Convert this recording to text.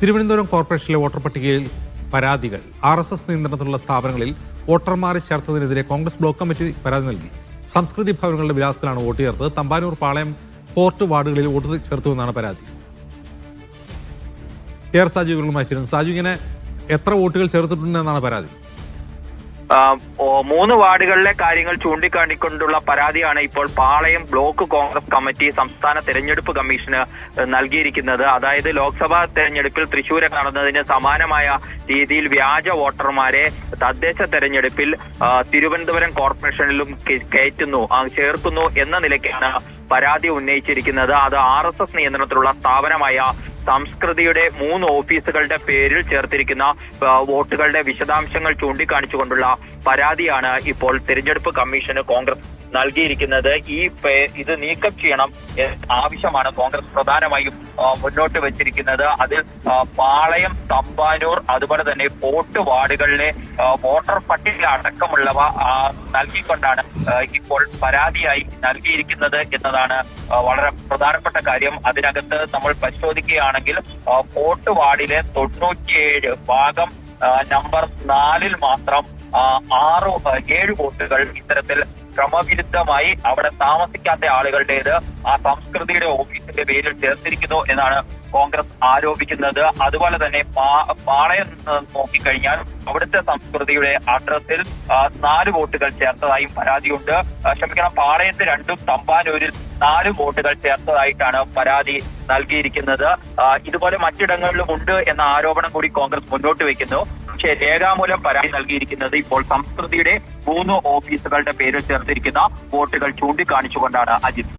തിരുവനന്തപുരം കോർപ്പറേഷനിലെ വോട്ടർ പട്ടികയിൽ പരാതികൾ. ആർ എസ് എസ് നിയന്ത്രണത്തിലുള്ള സ്ഥാപനങ്ങളിൽ വോട്ടർമാരെ ചേർത്തതിനെതിരെ കോൺഗ്രസ് ബ്ലോക്ക് കമ്മിറ്റി പരാതി നൽകി. സംസ്കൃതി ഭവനങ്ങളുടെ വിലാസത്തിലാണ് വോട്ട് ചേർത്തത്. തമ്പാനൂർ പാളയം ഫോർട്ട് വാർഡുകളിൽ വോട്ട് ചേർത്തുവെന്നാണ് പരാതി. എ ആർ സാജു ഇങ്ങനെ എത്ര വോട്ടുകൾ ചേർത്തിട്ടുണ്ടെന്നാണ് പരാതി. മൂന്ന് വാർഡുകളിലെ കാര്യങ്ങൾ ചൂണ്ടിക്കാണിക്കൊണ്ടുള്ള പരാതിയാണ് ഇപ്പോൾ പാളയം ബ്ലോക്ക് കോൺഗ്രസ് കമ്മിറ്റി സംസ്ഥാന തെരഞ്ഞെടുപ്പ് കമ്മീഷന് നൽകിയിരിക്കുന്നത്. അതായത് ലോക്സഭാ തെരഞ്ഞെടുപ്പിൽ തൃശൂര് നടന്നതിന് സമാനമായ രീതിയിൽ വ്യാജ വോട്ടർമാരെ തദ്ദേശ തെരഞ്ഞെടുപ്പിൽ തിരുവനന്തപുരം കോർപ്പറേഷനിലും കയറ്റുന്നു ചേർക്കുന്നു എന്ന നിലയ്ക്കാണ് പരാതി ഉന്നയിച്ചിരിക്കുന്നത്. അത് ആർ എസ് എസ് നിയന്ത്രണത്തിലുള്ള സ്ഥാപനമായ സംസ്കൃതിയുടെ മൂന്ന് ഓഫീസുകളുടെ പേരിൽ ചേർത്തിരിക്കുന്ന വോട്ടുകളുടെ വിശദാംശങ്ങൾ ചൂണ്ടിക്കാണിച്ചുകൊണ്ടുള്ള പരാതിയാണ് ഇപ്പോൾ തിരഞ്ഞെടുപ്പ് കമ്മീഷന് കോൺഗ്രസ് നൽകിയിരിക്കുന്നത് ഈ ഇത് നീക്കം ചെയ്യണം ആവശ്യമാണ് കോൺഗ്രസ് പ്രധാനമായും മുന്നോട്ട് വെച്ചിരിക്കുന്നത്. അതിൽ പാളയം തമ്പാനൂർ അതുപോലെ തന്നെ പോട്ട് വാർഡുകളിലെ വോട്ടർ പട്ടിക അടക്കമുള്ളവ നൽകിക്കൊണ്ടാണ് ഇപ്പോൾ പരാതിയായി നൽകിയിരിക്കുന്നത് എന്നതാണ് വളരെ പ്രധാനപ്പെട്ട കാര്യം. അതിനകത്ത് നമ്മൾ പരിശോധിക്കുകയാണെങ്കിൽ പോട്ട് വാർഡിലെ തൊണ്ണൂറ്റിയേഴ് ഭാഗം നമ്പർ നാലിൽ മാത്രം ആറ് ഏഴ് വോട്ടുകൾ ഇത്തരത്തിൽ ക്രമവിരുദ്ധമായി അവിടെ താമസിക്കാത്ത ആളുകളുടേത് ആ സംസ്കൃതിയുടെ ഓഫീസിന്റെ പേരിൽ ചേർത്തിരിക്കുന്നു എന്നാണ് കോൺഗ്രസ് ആരോപിക്കുന്നത്. അതുപോലെ തന്നെ പാളയം നോക്കിക്കഴിഞ്ഞാൽ അവിടുത്തെ സംസ്കൃതിയുടെ അഡ്രസ്സിൽ നാല് വോട്ടുകൾ ചേർത്തതായും പരാതിയുണ്ട്. ക്ഷമിക്കണം പാളയത്ത് രണ്ടും തമ്പാനൂരിൽ നാല് വോട്ടുകൾ ചേർത്തതായിട്ടാണ് പരാതി നൽകിയിരിക്കുന്നത്. ഇതുപോലെ മറ്റിടങ്ങളിലും ഉണ്ട് എന്ന ആരോപണം കൂടി കോൺഗ്രസ് മുന്നോട്ട് വെക്കുന്നു. പക്ഷേ രേഖാമൂലം പരാതി നൽകിയിരിക്കുന്നത് ഇപ്പോൾ സംസ്കൃതിയുടെ മൂന്ന് ഓഫീസുകളുടെ പേരിൽ ചേർത്തിരിക്കുന്ന വോട്ടുകൾ ചൂണ്ടിക്കാണിച്ചുകൊണ്ടാണ് അജിത്.